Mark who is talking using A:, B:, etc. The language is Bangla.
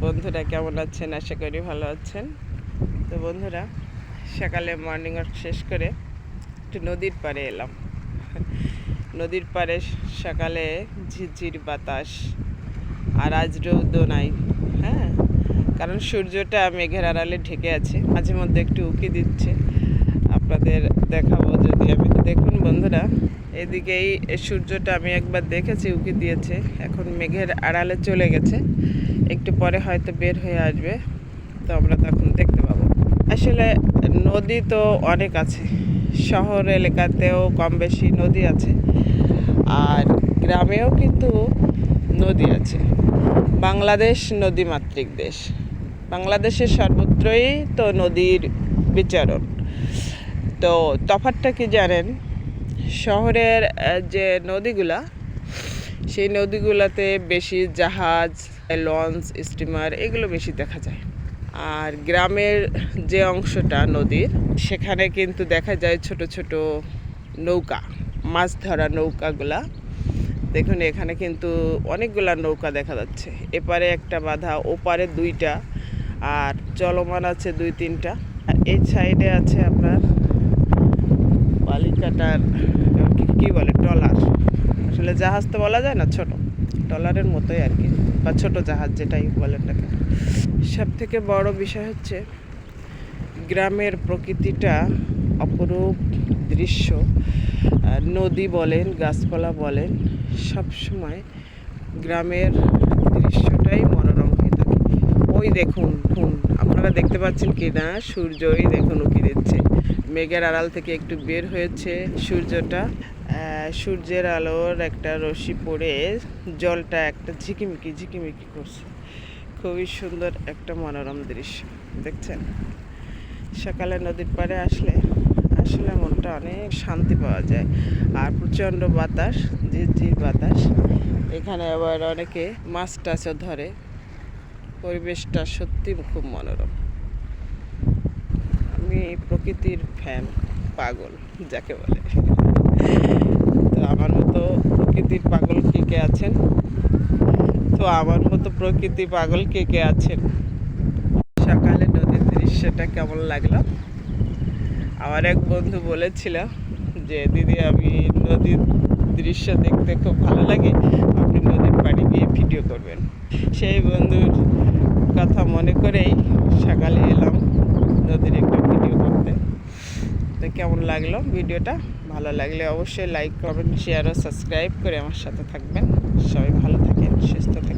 A: বন্ধুরা কেমন আছেন? আশা করি ভালো আছেন। তো বন্ধুরা, সকালে মর্নিং ওয়াক শেষ করে একটু নদীর পাড়ে এলাম। নদীর পাড়ে সকালে ঝিরঝির বাতাস আর আজ রৌদ্র নাই হ্যাঁ? কারণ সূর্যটা মেঘের আড়ালে ঢেকে আছে, মাঝে মধ্যে একটু উকি দিচ্ছে। আপনাদের দেখাবো যদি আমি। দেখুন বন্ধুরা, এদিকেই সূর্যটা আমি একবার দেখেছি, উকি দিয়েছে। এখন মেঘের আড়ালে চলে গেছে। একটু পরে হয়তো বের হয়ে আসবে, তো আমরা তখন দেখতে পাবো। আসলে নদী তো অনেক আছে, শহর এলাকাতেও কম বেশি নদী আছে, আর গ্রামেও কিন্তু নদী আছে। বাংলাদেশ নদীমাতৃক দেশ, বাংলাদেশের সর্বত্রই তো নদীর বিচরণ। তো তফাৎটা কি জানেন? শহরের যে নদীগুলা, সেই নদীগুলোতে বেশি জাহাজ লঞ্চ, স্টিমার, এগুলো বেশি দেখা যায়। আর গ্রামের যে অংশটা, নদীর, সেখানে কিন্তু দেখা যায় ছোট ছোট নৌকা, মাছ ধরা নৌকাগুলা। দেখুন, এখানে কিন্তু অনেকগুলা নৌকা দেখা যাচ্ছে। এপারে একটা বাধা, ওপারে দুইটা, আর চলমান আছে দুই তিনটা। আর এই সাইডে আছে আপনার বালিকাটার, কি- বলে, ট্রলার। আসলে জাহাজ তো বলা যায় না, ছোট। ট্রলারের মতোই আর কি। বা ছোট জাহাজ যেটাই বলেন না কেন। সব থেকে বড় বিষয় হচ্ছে গ্রামের প্রকৃতিটা অপরূপ দৃশ্য। নদী বলেন, গাছপালা বলেন সব সময় গ্রামের দৃশ্যটাই মনোরম হয়ে থাকে। ওই দেখুন হুন আপনারা দেখতে পাচ্ছেন কি না? সূর্যই দেখুন উকি দিচ্ছে। মেঘের আড়াল থেকে একটু বের হয়েছে সূর্যটা। সূর্যের আলোর একটা রশ্মি পড়ে জলটা একটা ঝিকিমিকি ঝিকিমিকি করছে। খুবই সুন্দর একটা মনোরম দৃশ্য, দেখছেন? সকালে নদীর পাড়ে আসলে আসলে মনটা অনেক শান্তি পাওয়া যায়। আর প্রচণ্ড বাতাস, ঝিরঝির বাতাস। এখানে আবার অনেকে মাছ টাছও ধরে। পরিবেশটা সত্যি খুব মনোরম। আমি প্রকৃতির ফ্যান পাগল, যাকে বলে। তো আমার মতো প্রকৃতির পাগল কে কে আছেন? তো আমার মতো প্রকৃতি পাগল কে কে আছেন? সকালে নদীর দৃশ্যটা কেমন লাগল? আমার এক বন্ধু বলেছিল যে, দিদি, আমি নদীর দৃশ্য দেখতে খুব ভালো লাগে। আপনি নদীর পাড়ে গিয়ে ভিডিও করবেন। সেই বন্ধুর কথা মনে করেই সকালে এলাম নদীর একটু ভিডিও করতে তো কেমন লাগল ভিডিওটা? ভালো লাগলে অবশ্যই লাইক কমেন্ট শেয়ার ও সাবস্ক্রাইব করে আমার সাথে থাকবেন। সবাই ভালো থাকেন, সুস্থ থাকেন।